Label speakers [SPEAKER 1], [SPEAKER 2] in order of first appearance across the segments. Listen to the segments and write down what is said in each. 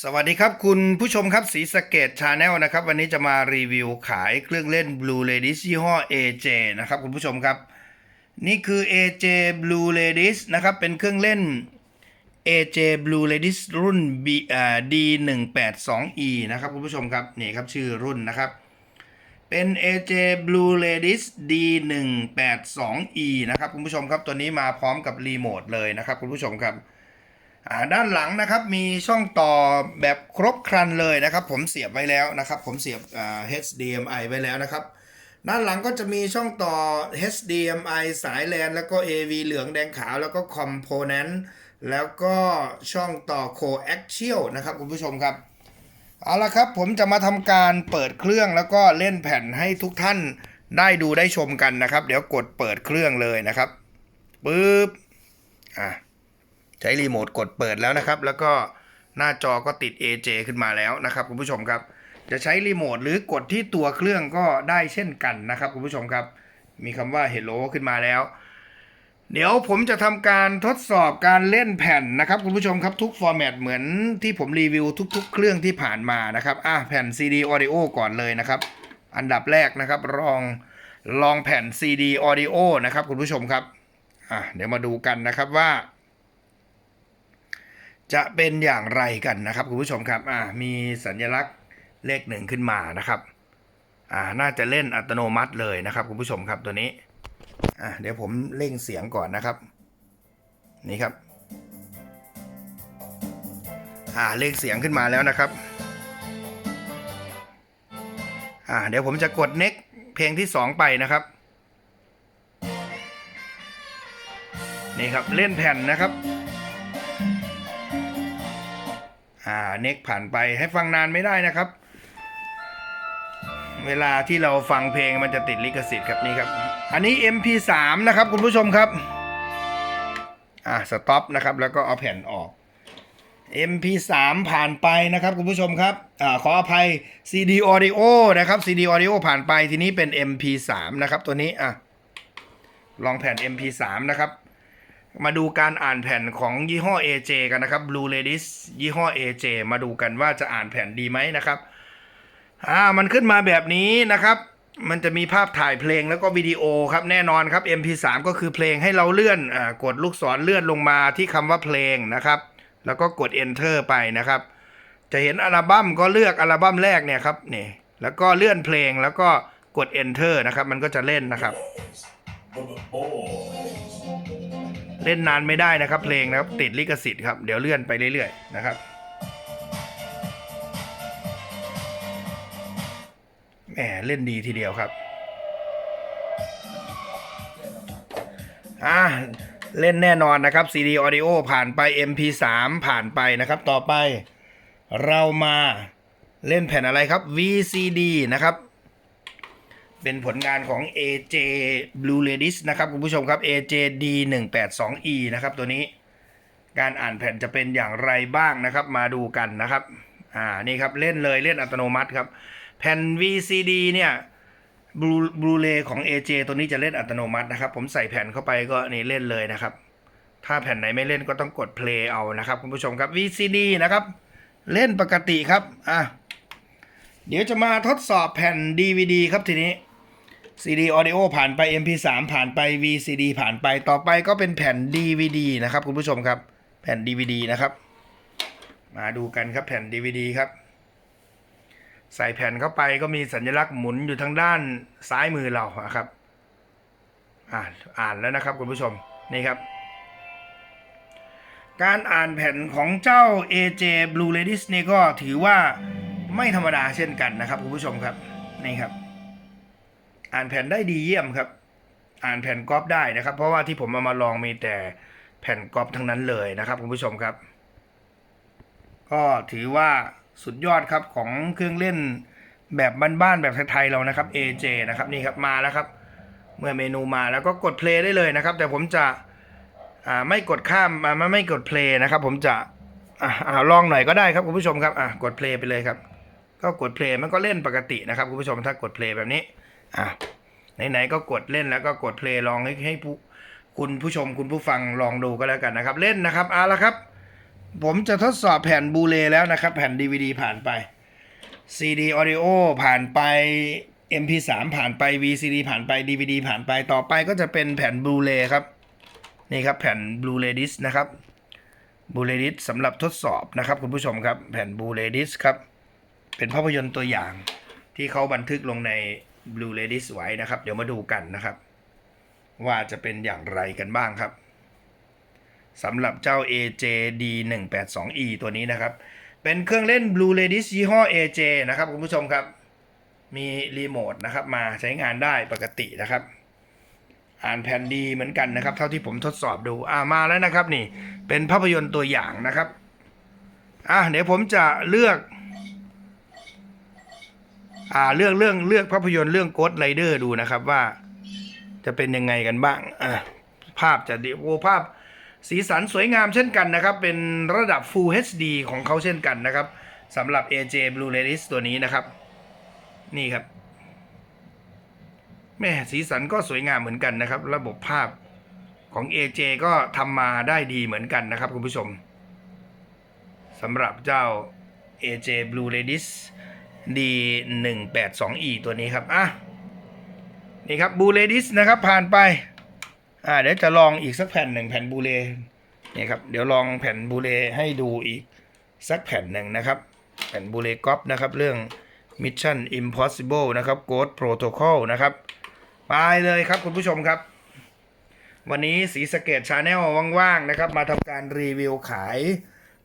[SPEAKER 1] สวัสดีครับคุณผู้ชมครับสีสเกตชาแนลนะครับ วันนี้จะมารีวิวขายเครื่องเล่น Blue Ladies ยี่ห้อ AJ นะครับคุณผู้ชมครับ นี่คือ AJ Blue Ladies นะครับ เป็นเครื่องเล่น AJ Blue Ladies รุ่น B อ่า D182E นะครับคุณผู้ชมครับนี่ครับชื่อรุ่นนะครับ เป็น AJ Blue Ladies D182E นะครับคุณผู้ชมครับตัวนี้มาพร้อมกับรีโมทเลยนะครับคุณผู้ชมครับ ด้านหลังนะครับมีช่องต่อแบบครบครันเลยนะครับ ผมเสียบไว้แล้วนะครับ ผมเสียบ HDMI ไว้แล้วนะครับ ด้านหลังก็จะมีช่องต่อ HDMI สายแลนแล้วก็ AV เหลืองแดงขาวแล้วก็ Component แล้วก็ช่องต่อ Coaxial นะครับคุณผู้ชมครับ เอาละครับผมจะมาทำการเปิดเครื่องแล้วก็เล่นแผ่นให้ทุกท่านได้ดูได้ชมกันนะครับ เดี๋ยวกดเปิดเครื่องเลยนะครับปึ๊บอะ ใช้รีโมทกดเปิดแล้วนะครับ แล้วก็หน้าจอก็ติด AJ ขึ้นมาแล้วนะครับคุณผู้ชมครับ จะใช้รีโมทหรือกดที่ตัวเครื่องก็ได้เช่นกันนะครับคุณผู้ชมครับ มีคำว่า Hello ขึ้นมาแล้ว เดี๋ยวผมจะทำการทดสอบการเล่นแผ่นนะครับคุณผู้ชมครับทุกฟอร์แมตเหมือนที่ผมรีวิวทุก ๆ เครื่องที่ผ่านมานะครับอะแผ่น CD Audio ก่อนเลยนะครับ อันดับแรกนะครับลองลองแผ่น CD Audio นะครับคุณผู้ชมครับอะเดี๋ยวมาดูกันนะครับว่า จะเป็นอย่างไรกันนะครับคุณผู้ชมครับอ่ามีสัญลักษณ์เลขหนึ่งขึ้นมานะครับอ่าน่าจะเล่นอัตโนมัติเลยนะครับคุณผู้ชมครับตัวนี้อ่าเดี๋ยวผมเร่งเสียงก่อนนะครับ นี่ครับอ่าเร่งเสียงขึ้นมาแล้วนะครับอ่าเดี๋ยวผมจะกดเน็กเพลงที่สองไปนะครับนี่ครับเล่นแผ่นนะครับ อ่าเน็กผ่านไปให้ฟังนานไม่ได้นะครับ เวลาที่เราฟังเพลงมันจะติดลิขสิทธิ์ครับนี่ครับ อันนี้ MP3 นะครับคุณผู้ชมครับ อ่าสต็อปนะครับ แล้วก็เอาแผ่นออก MP3 ผ่านไปนะครับคุณผู้ชมครับอ่าขออภัย CD Audio นะครับ CD Audio ผ่านไปทีนี้เป็น MP3 นะครับตัวนี้อะลองแผ่น MP3 นะครับ มาดูการอ่านแผ่นของยี่ห้อ AJ กันนะครับ Blue Ladies ยี่ห้อ AJ มาดูกันว่าจะอ่านแผ่นดีไหมนะครับ อ่า มันขึ้นมาแบบนี้นะครับ มันจะมีภาพถ่ายเพลงแล้วก็วิดีโอครับแน่นอนครับ MP3 ก็คือเพลงให้เราเลื่อนอ่ากดลูกศรเลื่อนลงมาที่คำว่าเพลงนะครับ แล้วก็กด enter ไปนะครับ จะเห็นอัลบั้มก็เลือกอัลบั้มแรกเนี่ยครับนี่แล้วก็เลื่อนเพลงแล้วก็กด enter นะครับ มันก็จะเล่นนะครับ เล่นนานไม่ได้นะครับ เพลงนะครับติดลิขสิทธิ์ครับเดี๋ยวเลื่อนไปเรื่อยๆนะครับแหมเล่นดีทีเดียวครับอ่าเล่นแน่นอนนะครับ CD Audio ผ่านไป MP3 ผ่านไปนะครับ ต่อไปเรามาเล่นแผ่นอะไรครับ VCD นะครับ เป็นผลงานของ AJ Blue Ladies นะครับคุณผู้ชมครับ AJ D182E นะครับตัวนี้ การอ่านแผ่นจะเป็นอย่างไรบ้างนะครับ มาดูกันนะครับ อ่า นี่ครับเล่นเลยเล่นอัตโนมัติครับ แผ่น VCD เนี่ย Blue Blue Ray ของ AJ ตัวนี้จะเล่นอัตโนมัตินะครับ ผมใส่แผ่นเข้าไปก็นี่เล่นเลยนะครับ ถ้าแผ่นไหนไม่เล่นก็ต้องกด play เอานะครับคุณผู้ชมครับ VCD นะครับ เล่นปกติครับ อะ เดี๋ยวจะมาทดสอบแผ่น DVD ครับทีนี้ CD Audio ผ่านไป MP3 ผ่านไป VCD ผ่านไปต่อไปก็เป็นแผ่น DVD นะครับคุณผู้ชมครับ แผ่น DVD นะครับ มาดูกันครับแผ่น DVD ครับ ใส่แผ่นเข้าไปก็มีสัญลักษณ์หมุนอยู่ทางด้านซ้ายมือเราครับ อ่านอ่านแล้วนะครับคุณผู้ชมนี่ครับ การอ่านแผ่นของเจ้า AJ Blue Ladies นี่ก็ถือว่าไม่ธรรมดาเช่นกันนะครับคุณผู้ชมครับนี่ครับ อ่านแผ่นได้ดีเยี่ยมครับ อ่านแผ่นก๊อปได้นะครับ เพราะว่าที่ผมเอามาลองมีแต่แผ่นก๊อปทั้งนั้นเลยนะครับคุณผู้ชมครับ ก็ถือว่าสุดยอดครับของเครื่องเล่นแบบบ้านๆแบบไทยๆเรานะครับ AJ นะครับนี่ครับมาแล้วครับ เมื่อเมนูมาแล้วก็กดเพลย์ได้เลยนะครับ แต่ผมจะไม่กดข้ามอ่าไม่ไม่กดเพลย์นะครับ ผมจะอ่าอ่าลองหน่อยก็ได้ครับคุณผู้ชมครับอะกดเพลย์ไปเลยครับ ก็กดเพลย์มันก็เล่นปกตินะครับคุณผู้ชมถ้ากดเพลย์แบบนี้ อะไหนๆก็กดเล่นแล้วก็กดเพลย์ลองให้ให้ผู้คุณผู้ชมคุณผู้ฟังลองดูก็แล้วกันนะครับ เล่นนะครับเอาละครับ ผมจะทดสอบแผ่นบูเลแล้วนะครับ แผ่น DVD ผ่านไป CD Audio ผ่านไป MP3 ผ่านไป VCD ผ่านไป DVD ผ่านไปต่อไปก็จะเป็นแผ่นบลูเ y ครับนี่ครับแผ่นบลูเ y ดิสนะครับบลูเ y ดิสสำหรับทดสอบนะครับคุณผู้ชมครับแผ่นบลูเ y ดิสครับเป็นภาพยนตร์ตัวอย่างที่เขาบันทึกลงใน บลูเ y ดิสไว้นะครับ เดี๋ยวมาดูกันนะครับ ว่าจะเป็นอย่างไรกันบ้างครับสำหรับเจ้า AJD 1 8 2 E ตัวนี้นะครับ เป็นเครื่องเล่น Blue Ladies ยี่ห้อ AJ นะครับคุณผู้ชมครับ มีรีโมทนะครับมาใช้งานได้ปกตินะครับอ่านแผ่นดีเหมือนกันนะครับ เท่าที่ผมทดสอบดูอ่ามาแล้วนะครับนี่ เป็นภาพยนตร์ตัวอย่างนะครับอะเดี๋ยวผมจะเลือก อ่าเลือกเรื่องเลือกภาพยนตร์เรื่อง Ghost Rider ดูนะครับว่าจะเป็นยังไงกันบ้างอะภาพจะดีโอภาพสีสันสวยงามเช่นกันนะครับ เป็นระดับ Full HD ของเขาเช่นกันนะครับสำหรับ AJ Blue Lattice ตัวนี้นะครับ นี่ครับแม่สีสันก็สวยงามเหมือนกันนะครับ ระบบภาพของ AJ ก็ทำมาได้ดีเหมือนกันนะครับคุณผู้ชมสำหรับเจ้า AJ Blue Lattice D 1 8 2 E ตัวนี้ครับ อะ นี่ครับ Blue Lattice นะครับ ผ่านไป อ่า เดี๋ยวจะลองอีกสักแผ่นหนึ่งแผ่นบูเลเนี่ยครับ เดี๋ยวลองแผ่นบูเลให้ดูอีกสักแผ่นหนึ่งนะครับ แผ่นบูเลกอปนะครับ เรื่อง Mission Impossible นะครับ Ghost Protocol นะครับ ไปเลยครับคุณผู้ชมครับ วันนี้สีสเกตชาแนลว่างๆนะครับ มาทำการรีวิวขาย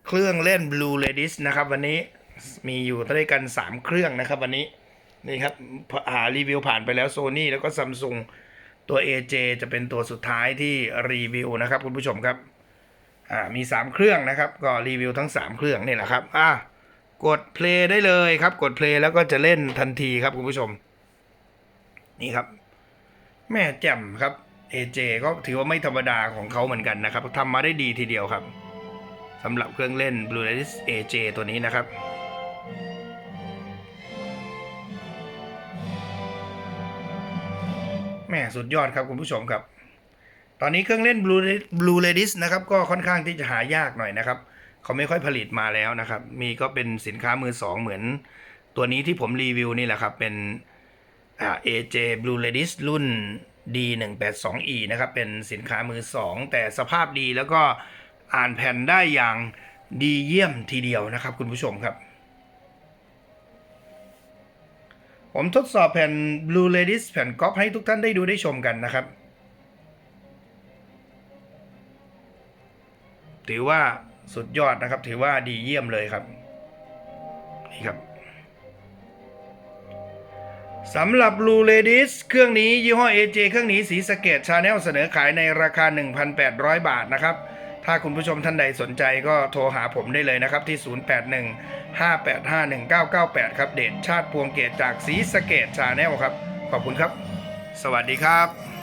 [SPEAKER 1] เครื่องเล่น Blue Ladies นะครับ วันนี้ มีอยู่ด้วยกัน 3 เครื่องนะครับวันนี้นี่ครับหารีวิวผ่านไปแล้ว Sony แล้วก็ Samsung ตัว AJ จะเป็นตัวสุดท้ายที่รีวิวนะครับคุณผู้ชมครับอ่ามี 3 เครื่องนะครับ ก็รีวิวทั้ง 3 เครื่องนี่แหละครับอะกดเพลย์ได้เลยครับ กดเพลย์แล้วก็จะเล่นทันทีครับคุณผู้ชม นี่ครับ แม่แจ่มครับ AJ ก็ถือว่าไม่ธรรมดาของเขาเหมือนกันนะครับทำมาได้ดีทีเดียวครับสำหรับเครื่องเล่น Blue Lattice AJ ตัวนี้นะครับ แม่สุดยอดครับคุณผู้ชมครับ ตอนนี้เครื่องเล่น Blue Blue Ladies นะครับก็ค่อนข้างที่จะหายากหน่อยนะครับ เขาไม่ค่อยผลิตมาแล้วนะครับ มีก็เป็นสินค้ามือสองเหมือน ตัวนี้ที่ผมรีวิวนี่แหละครับ เป็นอ่า AJ Blue Ladies รุ่น D182E นะครับ เป็นสินค้ามือสองแต่สภาพดีแล้วก็อ่านแผ่นได้อย่างดีเยี่ยมทีเดียวนะครับ คุณผู้ชมครับ ผมทดสอบแผ่น Blue Ladies แผ่นก๊อปให้ทุกท่านได้ดูได้ชมกันนะครับ ถือว่าสุดยอดนะครับ ถือว่าดีเยี่ยมเลยครับ นี่ครับสำหรับ Blue Ladies เครื่องนี้ยี่ห้อ AJ เครื่องนี้สีสเกตชาแนลเสนอขายในราคา 1,800 บาทนะครับ ถ้าคุณผู้ชมท่านใดสนใจก็โทรหาผมได้เลยนะครับที่ 0815851998 ครับ เดชชาติพวงเกตจากสีสะเกตชาแนลครับ ขอบคุณครับ สวัสดีครับ